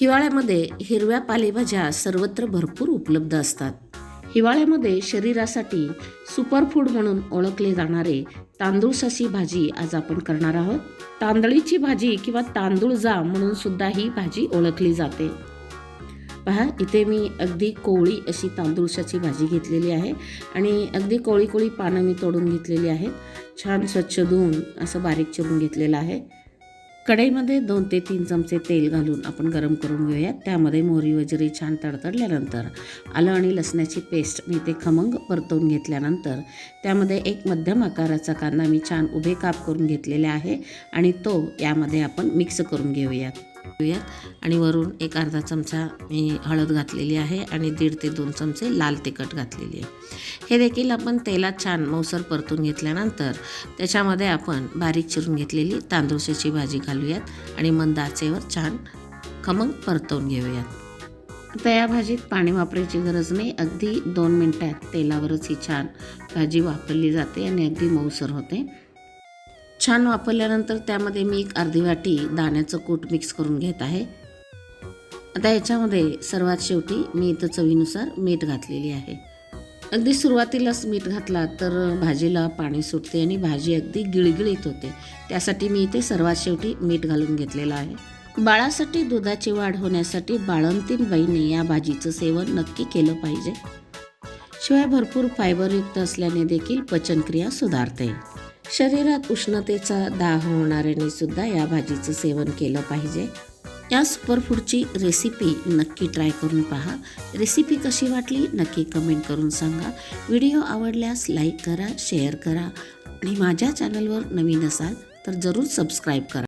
हिवाळ्यामध्ये हिरव्या पालेभाज्या सर्वत्र भरपूर उपलब्ध असतात. हिवाळ्यामध्ये शरीरासाठी सुपरफूड म्हणून ओळखले जाणारे तांदूळसाची भाजी आज आपण करणार आहोत. तांदळीची भाजी किंवा तांदूळ जा म्हणून सुद्धा ही भाजी ओळखली जाते. पहा इथे मी अगदी कोवळी अशी तांदूळशाची भाजी घेतलेली आहे आणि अगदी कोळी कोळी पानं मी तोडून घेतलेली आहेत. छान स्वच्छ धुवून असं बारीक चिरून घेतलेलं आहे. कढईमध्ये दोन ते तीन चमचे तेल घालून आपण गरम करून घेऊयात. त्यामध्ये मोहरी वगैरे छान तडतडल्यानंतर आलं आणि लसणाची पेस्ट मी ते खमंग परतवून घेतल्यानंतर त्यामध्ये एक मध्यम आकाराचा कांदा मी छान उभे काप करून घेतलेला आहे आणि तो यामध्ये आपण मिक्स करून घेऊयात. घेऊयात. आणि वरून एक अर्धा चमचा मी हळद घातलेली आहे आणि दीड ते दोन चमचे लाल तिखट घातलेली आहे. हे देखील आपण तेलात छान मौसर परतून घेतल्यानंतर त्याच्यामध्ये आपण बारीक चिरून घेतलेली तांदूळशाची भाजी घालूयात आणि मंद आचेवर छान खमंग परतवून घेऊयात. आता या भाजीत पाणी वापरायची गरज नाही. अगदी दोन मिनटात तेलावरच ही छान भाजी वापरली जाते आणि अगदी मऊसर होते. छान वापरल्यानंतर त्यामध्ये मी एक अर्धी वाटी दाण्याचं कूट मिक्स करून घेत आहे. आता याच्यामध्ये सर्वात शेवटी मी इथं चवीनुसार मीठ घातलेली आहे. अगदी सुरुवातीलाच मीठ घातला तर भाजीला पाणी सुटते आणि भाजी अगदी गिळगिळीत होते. त्यासाठी मी इथे सर्वात शेवटी मीठ घालून घेतलेलं आहे. बाळासाठी दुधाची वाढ होण्यासाठी बाळंतीन बाईने या भाजीचं सेवन नक्की केलं पाहिजे. शिवाय भरपूर फायबरयुक्त असल्याने देखील पचनक्रिया सुधारते. शरीरात उष्णतेचा दाह होणाऱ्यांनी सुद्धा या भाजीचं सेवन केलं पाहिजे. या सुपरफूडची रेसिपी नक्की ट्राय करून पहा. रेसिपी कशी वाटली नक्की कमेंट करून सांगा. व्हिडिओ आवडल्यास लाईक करा शेअर करा आणि माझ्या चॅनलवर नवीन असाल तर जरूर सबस्क्राईब करा.